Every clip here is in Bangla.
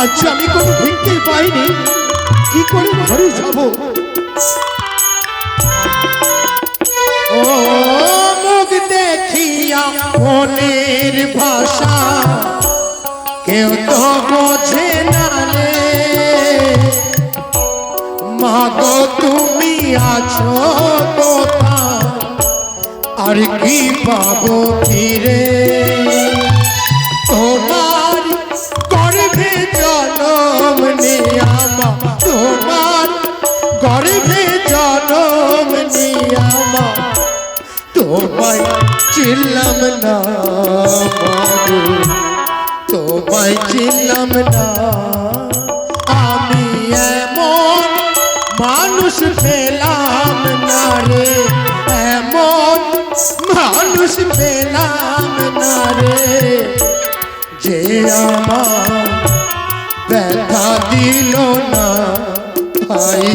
আছো আমি কোনো ভিক্ষে পাইনি। কি করে ঘরে যাব? ও দেখিয়া ভাষা কেউ তো বোঝে না রে। মাগো, তুমি আছো কোথায়? আর কি পাবো ফিরে? তোমার গর্ভে জনম নিয়ামা তোমার তোমায় চিল্লাম না মাগো তোমায় চিল্লাম না। আমি এমন মানুষ পেলাম না রে, এমন মানুষ পেলাম না রে। যে আমার ব্যথা দিল না, ভাই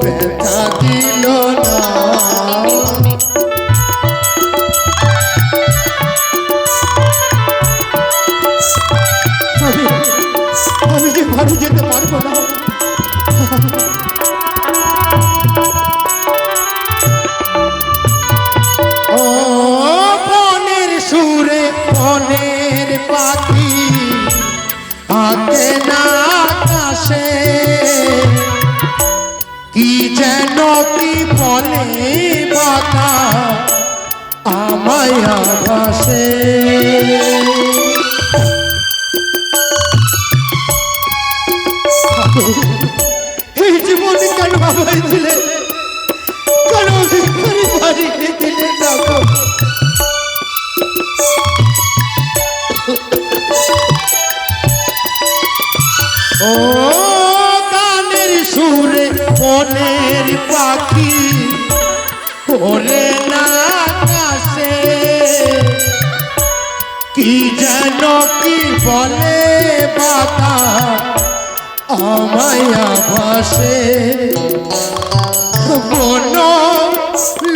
ব্যথা দিল না। আমি আমি যে যেতে পারব না। আমায় আকাশে। এই জীবন কেন দিলে ও গানের সুরে পাখি ওরে কি বলে বাতা আমায় আভাসে কোন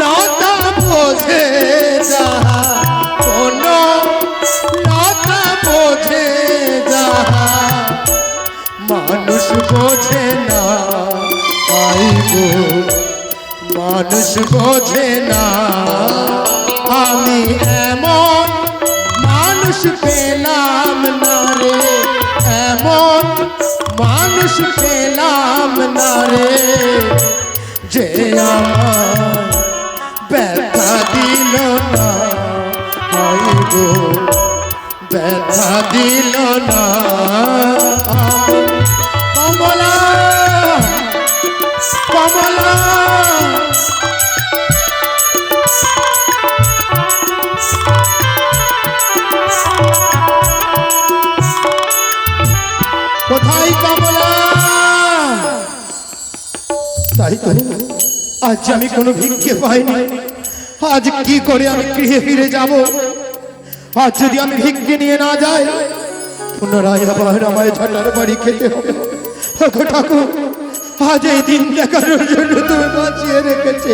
লতা বোঝে যাহা কোন লতা বোঝে যাহা মানুষ বোঝে না। আইব মানুষ বোঝে না। আমি এমন মানুষ পেলাম না রে এমন মানুষ পেলাম না রে যে আমার ব্যথা দিল না আইব ব্যথা দিল না আমি কোনো ভিক্ষে পাইনি। আজ কি করে আমি গৃহে ফিরে যাব? আজ যদি আমি ভিক্ষে নিয়ে না যাই, পুনরায় আবার আমায় ঝাঁটার বাড়ি খেতে হবে। ঠাকুর, আজ এই দিন দেখানোর জন্য তুমি বাঁচিয়ে রেখেছে।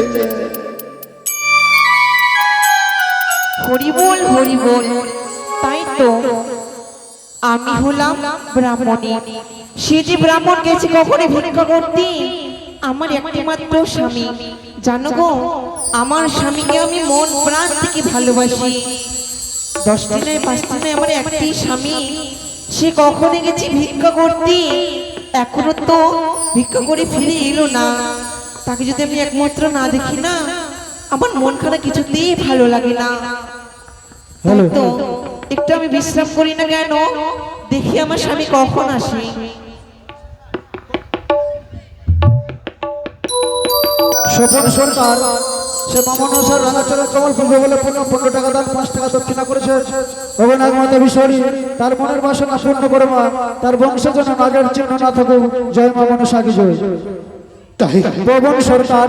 হরিবোল হরিবোল, তাই তো আমি হলাম ব্রাহ্মণী। সে যে ব্রাহ্মণ গেছে কখনো ভিক্ষা করতে আমার একটি মাত্র স্বামী। জানো গো, আমার স্বামীকে আমি মন প্রাণ থেকে ভালোবাসি। দশ দিনের পাঁচ দিনে আমার একটি স্বামী, সে কখনো গেছি ভিক্ষা করতে, এখনও তো ভিক্ষা করে ফিরে এলো না। তাকে যদি আমি একমাত্র না দেখি না, আমার মন খারাপ কিছুতেই ভালো লাগে না। তো, একটু আমি বিশ্রাম করি না কেন? দেখি আমার স্বামী কখন আসে। স্বপন সরকার সে মামন স্যার রাঙাচলের কমল পূর্ব বলে পনেরো পনেরো টাকা দান পাঁচ টাকা দক্ষিণা করেছে। রঘুনাথ মাতা বিশ্বরী তার মনের বাসনা পূর্ণ করে মা তার বংশ যেন নাগের চিহ্ন না থাকুক জয় মামন সাগি জয়। তাই পবন সরকার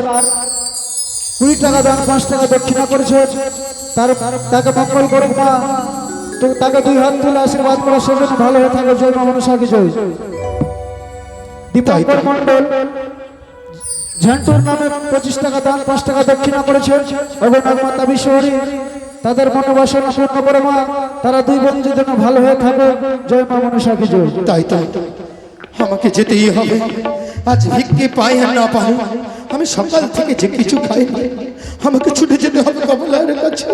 কুড়ি টাকা দান পাঁচ টাকা দক্ষিণা করেছে। তার তাকে মঙ্গল করুক মা তো তাকে দুই হাত তুলে আশীর্বাদ করে সেজন্য ভালো হয়ে থাকে জয় মা মনসা কি জয়। দীপঙ্কর মন্ডল ঝান্টুর নামে পঁচিশ টাকা দান পাঁচ টাকা দক্ষিণা করেছে এবং নাগমাতা বিশ্বহরি তাদের মনোবাসনা পূর্ণ করে মা, তারা দুই বন্ধুর জন্য ভালো হয়ে থাকে। জয় মা মনসা কি জয়। তাই তাই আমাকে যেতেই হবে। আজ ভিক্ষে পাই আর না পাই। আমি সকাল থেকে যে কিছু খাই আমাকে ছুটে যেতে হবে কমলার কাছে।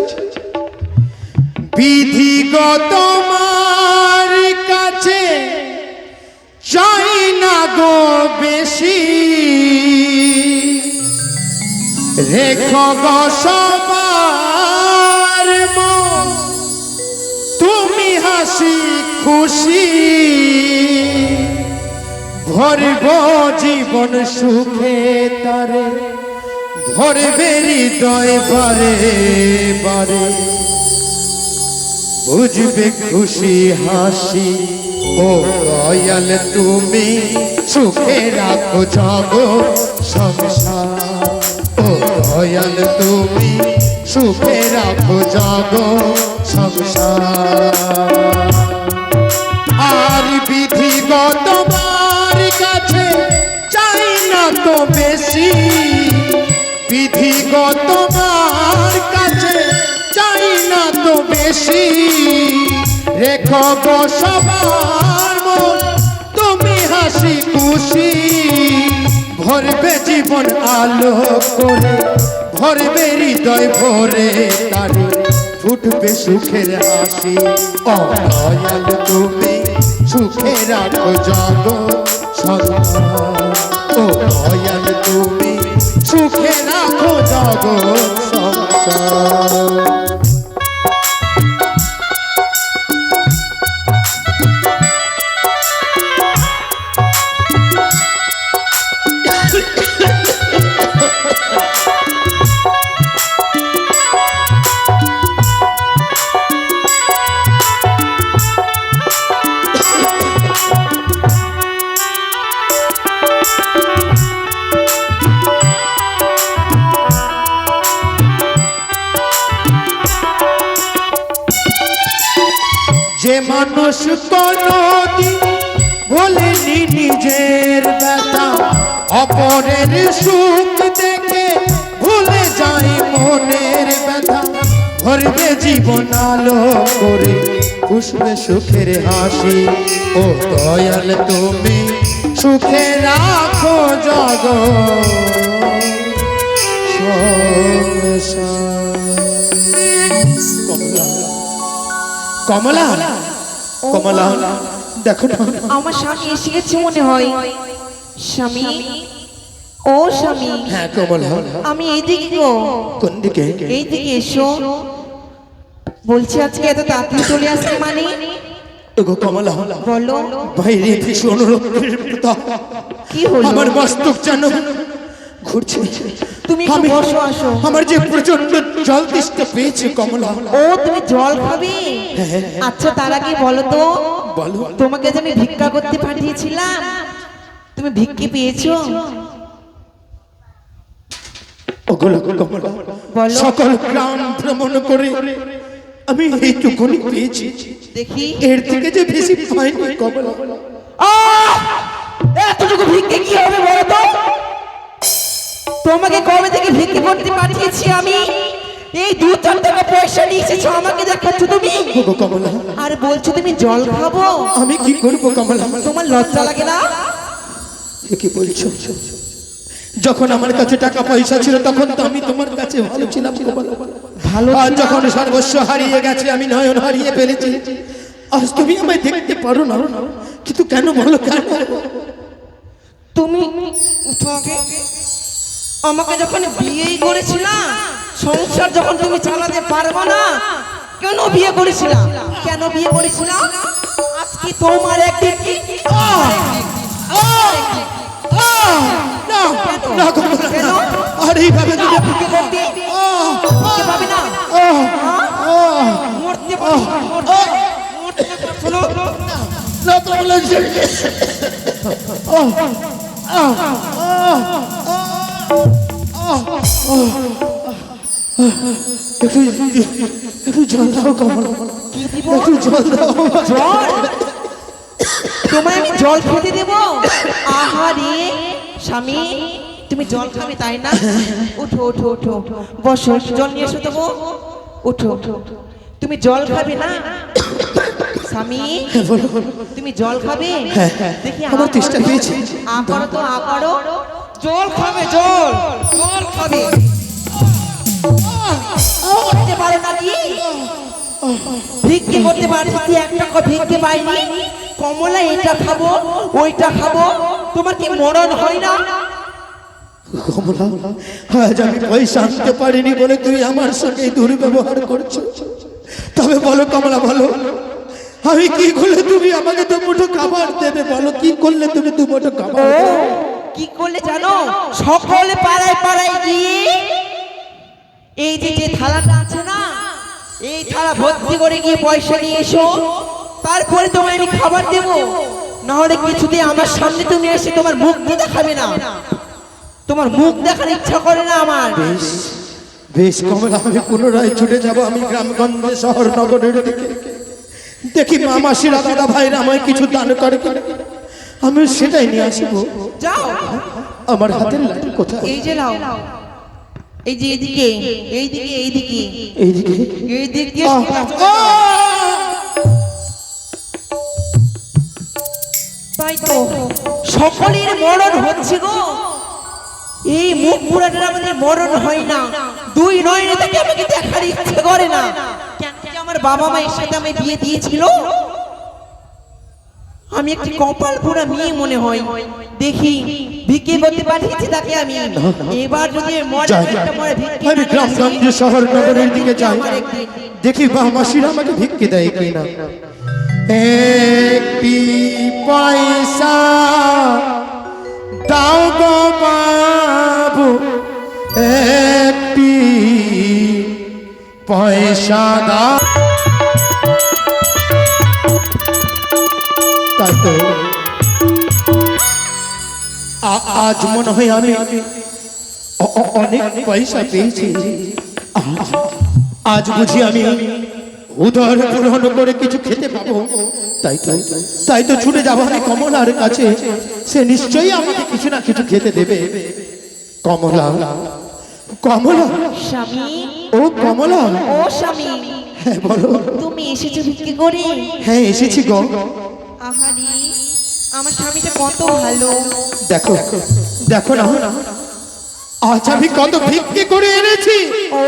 বিধিগত মার কাছে চাই না গো বেশি। রেখো সবার তুমি হাসি খুশি। ভরব জীবন সুখে তারে, ভরবে হৃদয় বারে বারে। বুঝবে খুশি, হাসি, ও দয়াল তুমি, সুখে রাখো জাগো সংসার। দয়াল তুমি সুখে রাখো, জাগো, সংসার। আর বিধিগত মার কাছে চাই না তো বেশি। বিধিগত মার কাছে চাই না তো বেশি। রেখো গো তুমি হাসি খুশি। ভরবে জীবন আলো করে, ভরবে হৃদয় ভরে তারে। ফুটবে সুখের হাসি অদয়াল দয়াল তুমি সুখে রাখো জগ ও তুমি সুখে রাখো জগ সংসার যে মানুষ, কোনদিন ভোলেনি নিজের ব্যথা। অপরের সুখ দেখে ভুলে যায় মনের ব্যথা। ভরবে জীবন আলো করে পুষবে সুখের হাসি। ও দয়াল তুমি, সুখে রাখো জগ কমলা? কমলা। দেখো না। আমার স্বামী এসে গেছে মনে হয়। স্বামী? ও স্বামী হ্যাঁ কমলা। আমি এইদিকে গো। কোন দিকে? এইদিকে এসো। বলছি আজকে এত তাড়াতাড়ি চলে আসছে মানে? ওগো কমলা। বলো। বাইরে রৌদ্রের প্রতাপ। কি হলো? আমার মস্তক যেন ঘুরছে। তুমি আমি বসো আসো। আমার যে প্রচণ্ড জল তেষ্টা পেয়েছে কমলা। ও তুমি জল খাবে? আচ্ছা তার আগে বলো তো। বলো। তোমাকে যে আমি ভিক্ষা করতে পাঠিয়েছিলাম তুমি ভিক্ষে পেয়েছ। সকল গ্রাম ভ্রমণ করে আমি এইটুকুনি পেয়েছি। দেখি। এর থেকে যে বেশি পাইনি কমলা। এতটুকু ভিক্ষে কি হবে বলো তো? তোমাকে কবে থেকে ভিক্ষে করতে পাঠিয়েছি আমি? এই দু চার টাকা পয়সা নিয়ে এসেছ আমাকে দেখাচ্ছ তুমি? কমলা। আর বলছো তুমি জল খাব? আমি কি করব কমলা? তোমার লজ্জা লাগে না? কি বলছো? যখন আমার কাছে টাকা পয়সা ছিল তখন তো আমি তোমার কাছে ভালো ছিলাম। ভালো আর যখন সর্বস্ব হারিয়ে গেছে আমি নয়ন হারিয়ে ফেলেছি। আজ তুমি আমায় দেখতে পারো না। কিন্তু কেন বলো কেন তুমি উঠো আগে। আমাকে যখন বিয়েই করেছিলাম সংসার যখন তুমি চালাতে পারব না কেন বিয়ে করেছিলাম কেন বিয়ে করেছিলাম আজকে তোমার একদিন কি না না কমলা, একটু একটু জল দাও কমলা একটু জল দাও জল তোমায় জল খেতে দেব আহারে স্বামী তুমি জল খাবে তাই না উঠো উঠো উঠো বসো জল নিয়ে এসো দেবো উঠো তুমি জল খাবে না স্বামী। তুমি জল খাবে হ্যাঁ, হ্যাঁ। দেখি আমার তেষ্টা পেয়েছে। আ করো তো আ করো জল খাবে জল। জল খাবে। করতে পারো নাকি ভিক্ষে করতে পারছি একটা ক- ভিক্ষে পাইনি। কমলা এটা খাব ওইটা খাব। তোমার কি মরণ হয় না? কমলা আজ আমি পয়সা আনতে পারিনি বলে তুই আমার সঙ্গে এই দুর্ব্যবহার করছ। তবে বলো কমলা বলো। আমি কি করলে তুমি আমাকে দু মুঠো খাবার দেবে? বলো কি করলে তুমি দু মুঠো খাবার দেবে? কি করলে জানো? সকলে পাড়ায় পাড়ায় গিয়ে এই যে যে থালাটা আছে না এই থালা ভর্তি করে গিয়ে পয়সা নিয়ে এসো। তারপরে তোমায় আমি খাবার দেব। নাহলে কিছুতে আমার সামনে তুমি এসে তোমার মুখ দেখাবে না। তোমার মুখ দেখার ইচ্ছা করে না আমার। বেশ বেশ কমলা আমি পুনরায় ছুটে যাব আমি গ্রামগঞ্জে শহর নগরের দিকে। দেখি মা মাসিরা দাদা ভাইরা আমায় কিছু দান করে কিনা। আমি সেটাই নিয়ে আসব। যাও। আমার হাতের লাঠি কোথায়? এই যে নাও। এই যে এইদিকে এইদিকে এইদিকে। এইদিকে? এইদিকে। তাই তো। সকলের মরণ হচ্ছে গো। এই মুখ পুরাটার আমাদের মরণ হয় না। দুই নয় তাকে আমাকে দেখার ইচ্ছে করে না। আমার বাবা মায়ের সাথে আমি বিয়ে দিয়েছিল? আমি একটি কপাল পোড়া মেয়ে মনে হয় দেখি ভিক্ষে করতে পাঠিয়েছি তাকে আমি। এবার যদি আমি নিয়ে আসি, শহর নগরের দিকে যাই। দেখি বা মাসিরা আমাকে ভিক্ষে দেয় কিনা। একটি পয়সা দাও গো বাবু একটি পয়সা দাও। তাই আজ মনে হয় আমি অনেক পয়সা পেয়েছি। আজ বুঝি আমি উদর পূরণ করে কিছু খেতে পাবো। তাই তাই তাই তো ছুটে যাব আমি কমলার কাছে। সে নিশ্চয়ই আমাকে কিছু না কিছু খেতে দেবে। কমলা। কমলা। স্বামী। ও কমলা। ও স্বামী। হ্যাঁ বলো। তুমি এসেছ ভিক্ষে করে? হ্যাঁ এসেছি গো। আহারি আমার স্বামীটা কত ভালো। দেখো দেখো না। আজ আমি কত ভিক্ষে করে এনেছি। ও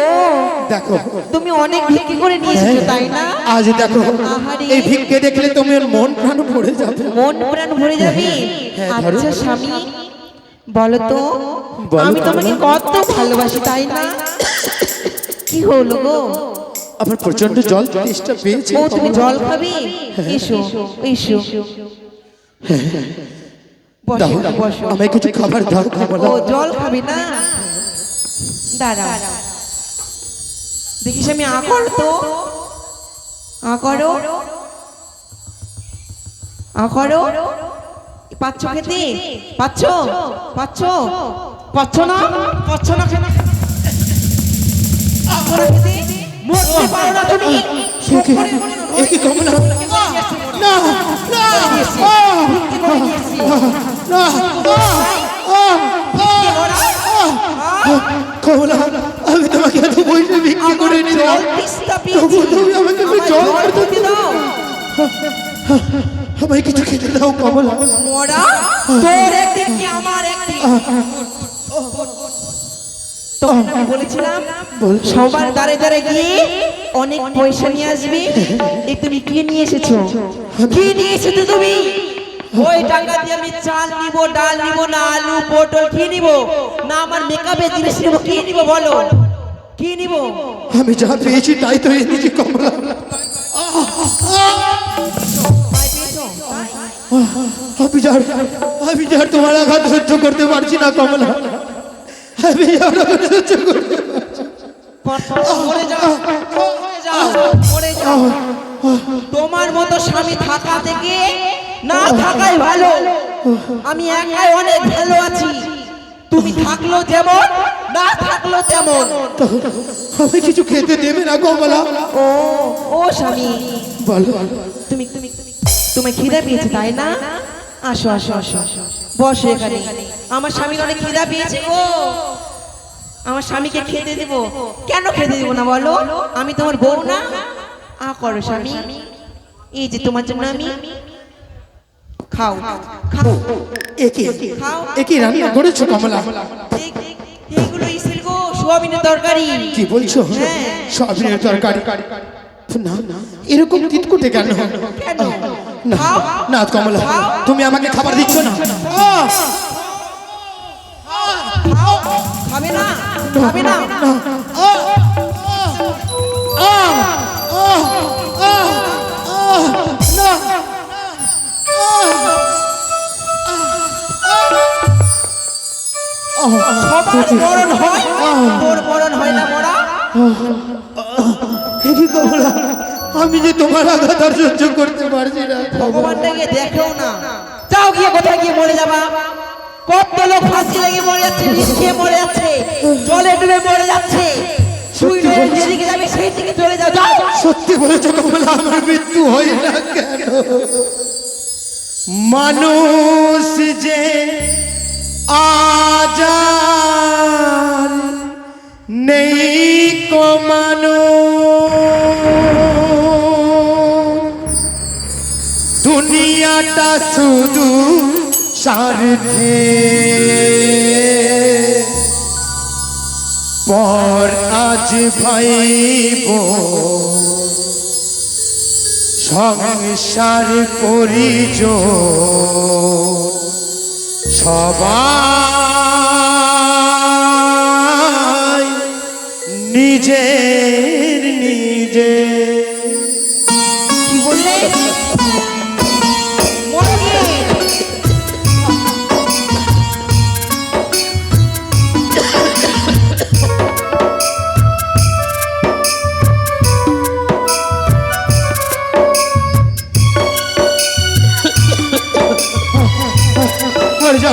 দেখো। তুমি অনেক ভিক্ষে করে নিয়ে এসেছ তাই না? আজ দেখো। এই ভিক্ষে দেখলে তোমার মন প্রাণ পড়ে যাবে। মন প্রাণ ভরে যাবে? হ্যাঁ, আচ্ছা স্বামী বলো তো আমি তোমাকে কত ভালোবাসি তাই না? কি হলো গো? আমার প্রচণ্ড জল তেষ্টা পেয়েছে। ও তুমি জল খাবে? এসো এসো। দাও বসো বসো। আমায় কিছু খাবার দাও খাবার ও জল খাবে না? দাঁড়া দেখিস আমি আ কর তো। আ করো। আ পাচ্ছ খেতে? পাচ্ছ? পাচ্ছ? পাচ্ছ। না? পাচ্ছ না? কেন আ করো খেতে। মরতে পারো না তুমি। একই কমলা না না না কমলা আমি তোমাকে এত পয়সা বিক্রি করে নিলাম তবু তুমি আমাকে জল করতে দাও। আমায় কিছু খেতে দাও কমলা। মোরা তোর একদিন আমার একদিন? সবার গিয়ে অনেক পয়সা নিয়ে আসবে। এই তুমি কি নিয়ে এসেছ? কি নিয়ে এসেছ তুমি? ওই টাকা দিয়ে আমি চাল নিব, ডাল না আলু, পটল, কি না আমার মেকআপের জিনিস কি নিব বলো? কি আমি যা পেয়েছি, তাই তো এনেছি কমলা? আমি যার আমি যার তোমার আঘাত সহ্য করতে পারছি না, কমলা। আমি তোমার মতো স্বামী থাকা থেকে না থাকাই ভালো। আমি একাই অনেক ভালো আছি। তুমি থাকল যেমন না থাকল তেমন। আমি কিছু খেতে দেবে না কমলা ও ও স্বামী। বলো। তুমি তুমি তুমি খিদে পেয়েছে তাই না? আসো আসো আসো আসো। বসো এখানে। আমার স্বামীর অনেক খিদা পেয়েছে গো। আমার স্বামীকে খেতে দেব। কেন খেতে দেব না বলো? আমি তোমার বউ না। আ করো স্বামী। এই যে তোমার জন্য আমি খাও। খাও। একে খাও। একে রান্না করেছ কমলা? এই- এইগুলো ইসিল গো সোয়াবিনের তরকারি। কি বলছো? হ্যাঁ। সবিনের তরকারি। না না। এরকম তিতকুটে কেন? না না কমলা তুমি আমাকে খাবার দিচ্ছ না? খাবে না! না! সবার মরণ হয়? তোর মরণ হয় না মরা? আমি যে তোমার আঘাত আর সহ্য করতে পারছি না। ভগবানটা গিয়ে দেখেও না। যাও গিয়ে কোথায় গিয়ে মরে যাবা? কত লোক ফাঁসি লেগে মরে যাচ্ছে বিষ খেয়ে মরে যাচ্ছে জলে ডুবে মরে যাচ্ছে। শুইলে যেদিকে যাবে সেই দিকে চলে যাও সত্যি বলেছ কমলা আমার মৃত্যু হয় না কেন? মানুষ যে আজার নেই কমানো দুনিয়াটা শুধু স্বার্থে পর আজ ভাইব। সংসার পরিজ সবাই নিজের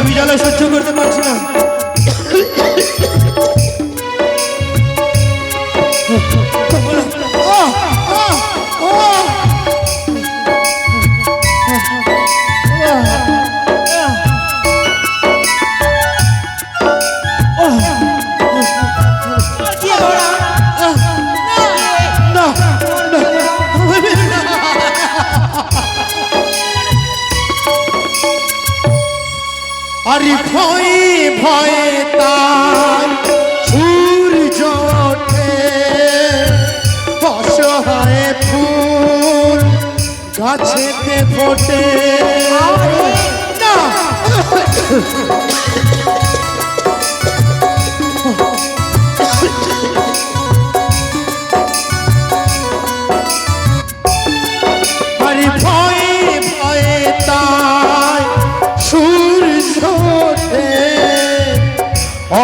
আর যে আমি জ্বালা সহ্য করতে পারছি না। ভয়ে তার সূর্য ওঠে। অসহায় ফুল গাছেতে ফোটে। না।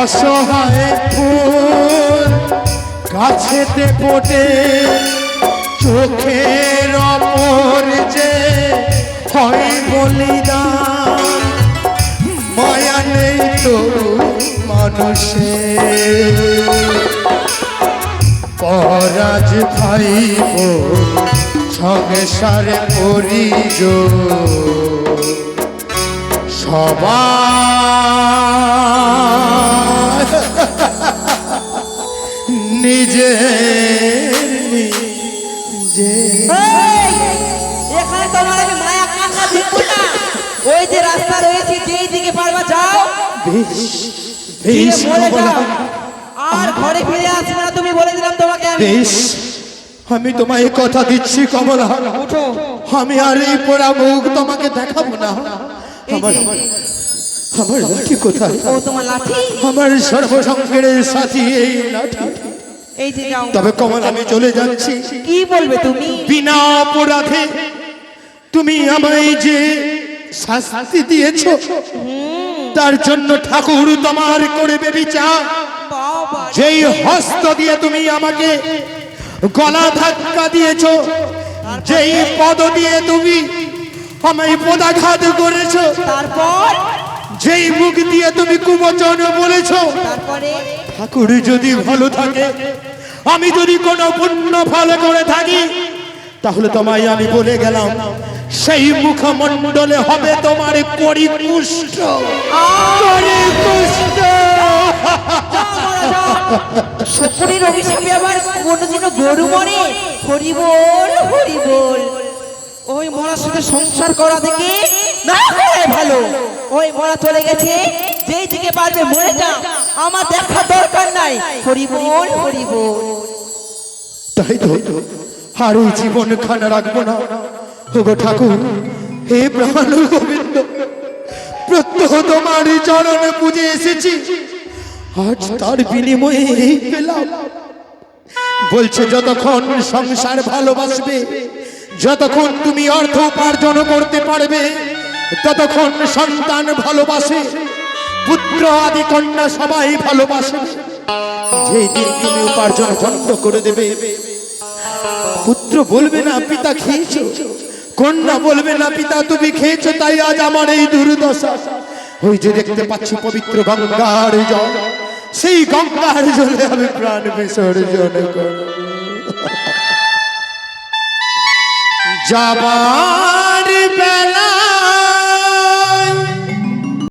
অসহায় ফুল গাছেতে চোখের অপর যে হয় বলিদান, মায়া নেই তো মানুষের। পরাজ ভাইব সংসার করিজ সবাই নিজে নিজে এখানে তোমার আমি মায়া কান্না দেখব না ওই যে রাস্তা রয়েছে যেই দিকে পারবা যাও। মরে আর ঘরে ফিরে আসবে না তুমি বলে দিলাম তোমাকে আমি। আমি তোমায় কথা দিচ্ছি কমলা। আমি আর এই পোড়া মুখ তোমাকে দেখাবো না। আমার আমার লাঠি কোথায়? তোমার আমার সর্বসংকের সাথী এই লাঠি। এই যে যাও। তবে কমল আমি চলে যাচ্ছি। কি বলবে তুমি? বিনা অপরাধে তুমি আমায় যে শাস্তি দিয়েছ তার জন্য ঠাকুর তোমার করবে বিচার যেই হস্ত দিয়ে তুমি আমাকে গলা ধাক্কা দিয়েছ যেই পদ দিয়ে তুমি আমায় পদাঘাত করেছ তারপর? যেই মুখ দিয়ে তুমি কুবচন বলেছ তারপরে? ঠাকুর যদি ভালো থাকে আমি যদি কোনো পুণ্য ফল করে থাকি তাহলে তোমায় আমি বলে গেলাম সেই মুখমণ্ডলে হবে তোমার করি কুষ্ঠ করি কুষ্ঠ শকুরের অভিশাপে আবার কোনোদিনও গরু মরে হরি বল হরি বল ওই মরার সাথে সংসার করা থেকে না করে ভালো। ওই মরা চলে গেছে, যেই দিকে পারবে আমার দেখা দরকার নাই। হরি বল হরি বল তাই তো, আর জীবন রাখব না। ঠাকুর, হে প্রাণ গোবিন্দ প্রত্যহ তোমার চরণে পুজে এসেছি। আজ তার বিনিময়ে এই পেলাম। বলছে, যতক্ষণ সংসার ভালোবাসবে, যতক্ষণ তুমি অর্থ উপার্জন করতে পারবে ততক্ষণ সন্তান ভালোবাসে, পুত্র আদি কন্যা সবাই ভালোবাসে। যেই দিন তুমি উপার্জন বন্ধ করে দেবে, পুত্র বলবে না, পিতা খেয়েছো? কন্যা বলবে না, পিতা, তুমি খেয়েছো, তাই আজ আমার এই দুর্দশা। ওই যে দেখতে পাচ্ছি পবিত্র গঙ্গার জল, সেই গঙ্গার জলে আমি প্রাণ বিসর্জন যাবার বেলা